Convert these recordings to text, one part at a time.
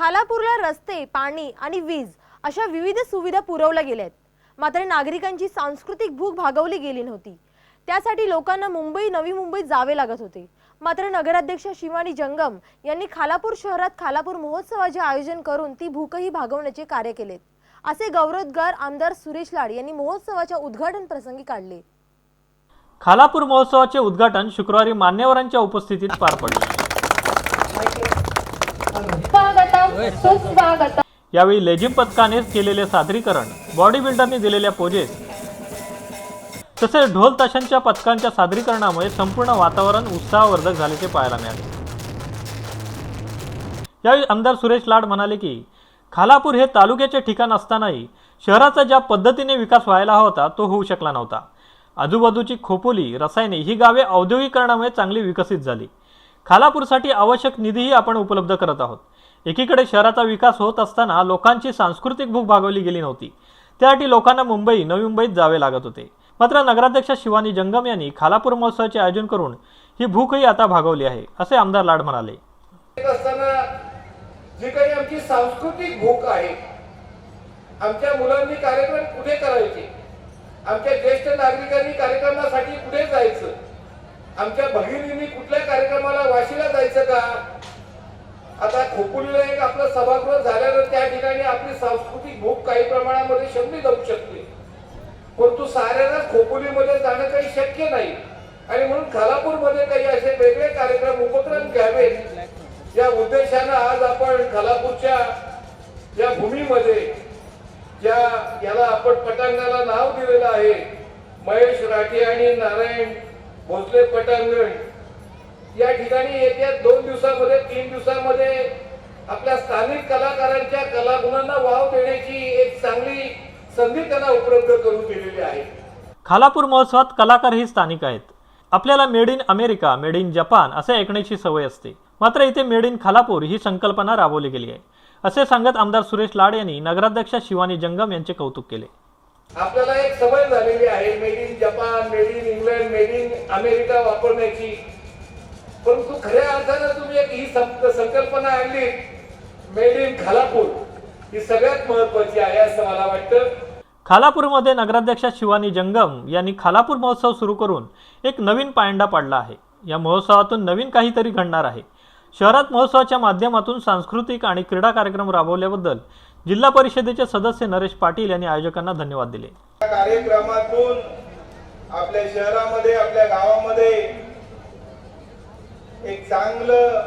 खालापूरला रस्ते पाणी आणि वीज अशा विविध सुविधा पुरवल्या गेल्या आहेत मात्र नागरिकांची सांस्कृतिक भूक भागवली गेली नव्हती. त्यासाठी लोकांना मुंबई नवी मुंबईत जावे लागत होते. मात्र नगराध्यक्ष शिवानी जंगम यांनी खालापूर शहरात खालापूर महोत्सवाचे आयोजन करून ती भूकही भागवण्याचे कार्य केलेत. असे गौरवोद्गार आमदार सुरेश लाड यांनी महोत्सवाच्या उद्घाटन प्रसंगी काढले. खालापूर महोत्सवाचे उद्घाटन शुक्रवारी मान्यवरांच्या उपस्थितीत पार पडले. यावेळी लेझिम पथकाने केलेले सादरीकरण बॉडी बिल्डरने दिलेल्या पोजेस तसेच ढोल ताशांच्या पथकांच्या सादरीकरणामुळे संपूर्ण वातावरण उत्साहवर्धक झाल्याचे पाहायला मिळाले. यावेळी आमदार सुरेश लाड म्हणाले की खालापूर हे तालुक्याचे ठिकाण असतानाही शहराचा ज्या पद्धतीने विकास व्हायला हवा होता तो होऊ शकला नव्हता. आजूबाजूची खोपोली रसायने ही गावे औद्योगिकरणामुळे चांगली विकसित झाली. खालापूरसाठी आवश्यक निधीही आपण उपलब्ध करत आहोत. एकीकडे शहराचा विकास होत असताना लोकांची सांस्कृतिक भूक भागवली गेली नव्हती. त्यासाठी लोकांना मुंबई नवी मुंबईत जावे लागत होते. मात्र नगराध्यक्ष शिवानी जंगम यांनी खालापूर महोत्सवाचे आयोजन करून ही भूकही आता भागवली आहे असे आमदार लाड म्हणाले. जी काही आमची सांस्कृतिक भूक आहे आमच्या मुलांनी कार्यक्रम कुठे करायचे? आमच्या ज्येष्ठ नागरिकांनी कार्यक्रमासाठी कुठे जायचं? आमच्या भगिनींनी कुठल्या कार्यक्रमाला वाशीला जायचं का? आता खोकुलीला एक आपलं सभागृह झाल्यावर त्या ठिकाणी आपली सांस्कृतिक भूक काही प्रमाणामध्ये शमली जाऊ शकते. परंतु साऱ्यांना खोकुलीमध्ये जाणं काही शक्य नाही. आणि म्हणून खालापूरमध्ये काही असे वेगळे कार्यक्रम उपक्रम घ्यावेत. या उद्देशानं आज आपण खालापूरच्या या भूमीमध्ये ज्या याला आपण पटांगणाला नाव दिलेलं आहे महेश राठी आणि नारायण भोसले पटांगण या ठिकाणी येत्या दोन दिवसामध्ये तीन दिवसामध्ये आपल्या स्थानिक कलाकारांच्या कलागुणांना वाव देण्याची एक चांगली संधी त्यांना उपलब्ध करून दिलेली आहे. खालापूर महोत्सवात कलाकार ही स्थानिक आहेत. आपल्याला made in America made in Japan असे ऐकण्याची सवय असते. मात्र इथे मेड इन खालापूर ही संकल्पना राबवली गेली आहे. असे सांगत आमदार सुरेश लाड यांनी नगराध्यक्ष शिवानी जंगम यांचे कौतुक केले. आपल्याला एक सवय झालेली आहे made in Japan made in England made in America वापरण्याची. परंतु खऱ्या अर्थानं तुम्ही एक ही संकल्पना आणली मेड इन खालापूर ही सगळ्यात महत्वाची आहे असं मला वाटतं. खालापूरमध्ये नगराध्यक्ष शिवानी जंगम यांनी खालापूर महोत्सव सुरू करून एक नवीन पायंडा पाडला आहे. या महोत्सवातून नवीन काहीतरी घडणार आहे. शहरात महोत्सवाच्या माध्यमातून सांस्कृतिक आणि क्रीडा कार्यक्रम राबवल्याबद्दल जिल्हा परिषदेचे सदस्य नरेश पाटील यांनी आयोजकांना धन्यवाद दिले. या कार्यक्रमातून आपल्या शहरामध्ये आपल्या गावामध्ये एक चांगलं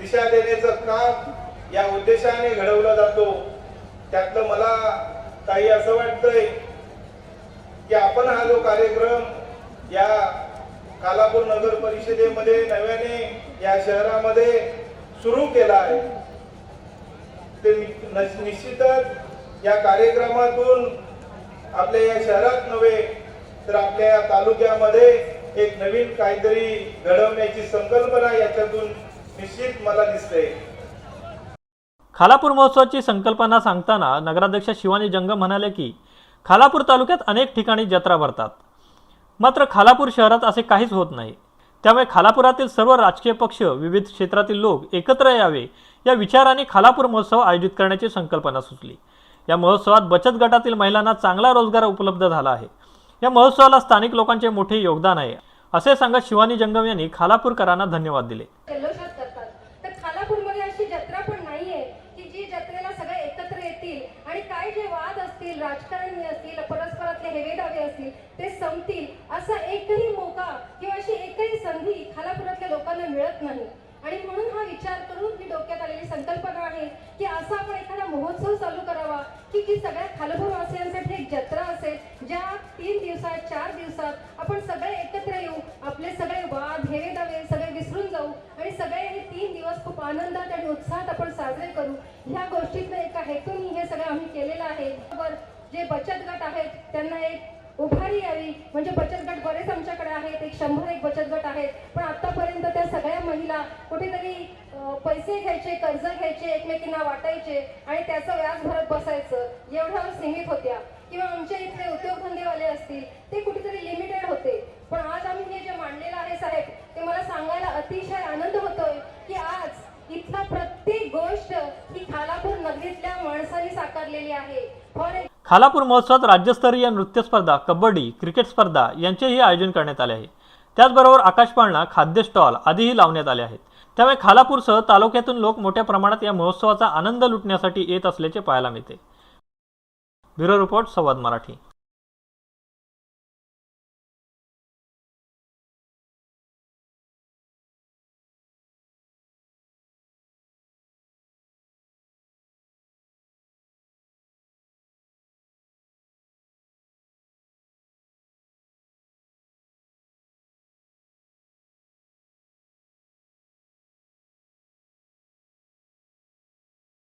दिशा देण्याचं काम या उद्देशाने घडवला जातो. त्यातलं मला काही असं वाटतंय की आपण हा जो कार्यक्रम या कालापूर नगर परिषदेमध्ये नव्याने या शहरामध्ये सुरू केला आहे ते निश्चितच या कार्यक्रमातून आपल्या या शहरात नव्हे तर आपल्या या तालुक्यामध्ये एक नवीन काहीतरी घडवण्याची संकल्पना याच्यातून निश्चित मला दिसते. खालापूर महोत्सवाची संकल्पना सांगताना नगराध्यक्ष शिवानी जंगम म्हणाले की खालापूर तालुक्यात अनेक ठिकाणी जत्रा भरतात. मात्र खालापूर शहरात असे काहीच होत नाही. त्यामुळे खालापुरातील सर्व राजकीय पक्ष विविध क्षेत्रातील लोक एकत्र यावे या विचाराने खालापूर महोत्सव आयोजित करण्याची संकल्पना सुचली. या महोत्सवात बचत गटातील महिलांना चांगला रोजगार उपलब्ध झाला आहे. या महोत्सवाला स्थानिक लोकांचे मोठे योगदान आहे असे सांगत शिवानी जंगम यांनी खालापूरकरांना धन्यवाद दिले जल्लोषात करतात तर खालापूरमध्ये अशी जत्रा पण नाहीये की जी जत्रेला सगळे एकत्र येतील आणि काय जे वाद असतील राजकारणी असतील परस्परातले हेवेदावे असतील ते संपतील असा एकही मोका किंवा अशी एकही संधी खालापुरातल्या लोकांना मिळत नाही. आणि म्हणून हा विचार करून ही डोक्यात आलेली संकल्पना आहे की असा आपण एखादा महोत्सव चालू करावा की जी सगळ्या खालपूरवासियांसाठी एक जत्रा असेल ज्या तीन दिवसात चार दिवसात आपण सगळे एकत्र येऊ आपले सगळे वाद हेवेदावे सगळे विसरून जाऊ आणि सगळे हे तीन दिवस खूप आनंदात आणि उत्साहात आपण साजरे करू. ह्या गोष्टीतनं एका हेतून हे सगळं आम्ही केलेलं आहे. बरोबर जे बचत गट आहेत त्यांना एक उभारी यावी. म्हणजे बचत गट बरेच आमच्याकडे आहेत. एक शंभर एक बचत गट आहेत. पण आतापर्यंत त्या महिला कुठेतरी पैसे घ्यायचे कर्ज घ्यायचे एकमेकींना वाटायचे आणि त्याचं व्याज भरत बसायचं एवढ्यावर सीमित होत्या. किंवा आमच्या इथले उद्योगधंदेवाले असतील ते कुठेतरी लिमिटेड होते. पण आज आम्ही हे जे मांडलेलं आहे साहेब ते मला सांगायला अतिशय आनंद होतोय की आज इथला प्रत्येक गोष्ट ही खालापूर नगरीतल्या माणसाने साकारलेली आहे. फॉर खालापूर महोत्सवात राज्यस्तरीय नृत्य स्पर्धा कबड्डी क्रिकेट स्पर्धा यांचेही आयोजन करण्यात आले आहे. त्याचबरोबर आकाशपाळणा खाद्य स्टॉल आदीही लावण्यात आले आहेत. त्यामुळे खालापूरसह तालुक्यातून लोक मोठ्या प्रमाणात या महोत्सवाचा आनंद लुटण्यासाठी येत असल्याचे पाहायला मिळते. ब्युरो रिपोर्ट संवाद मराठी.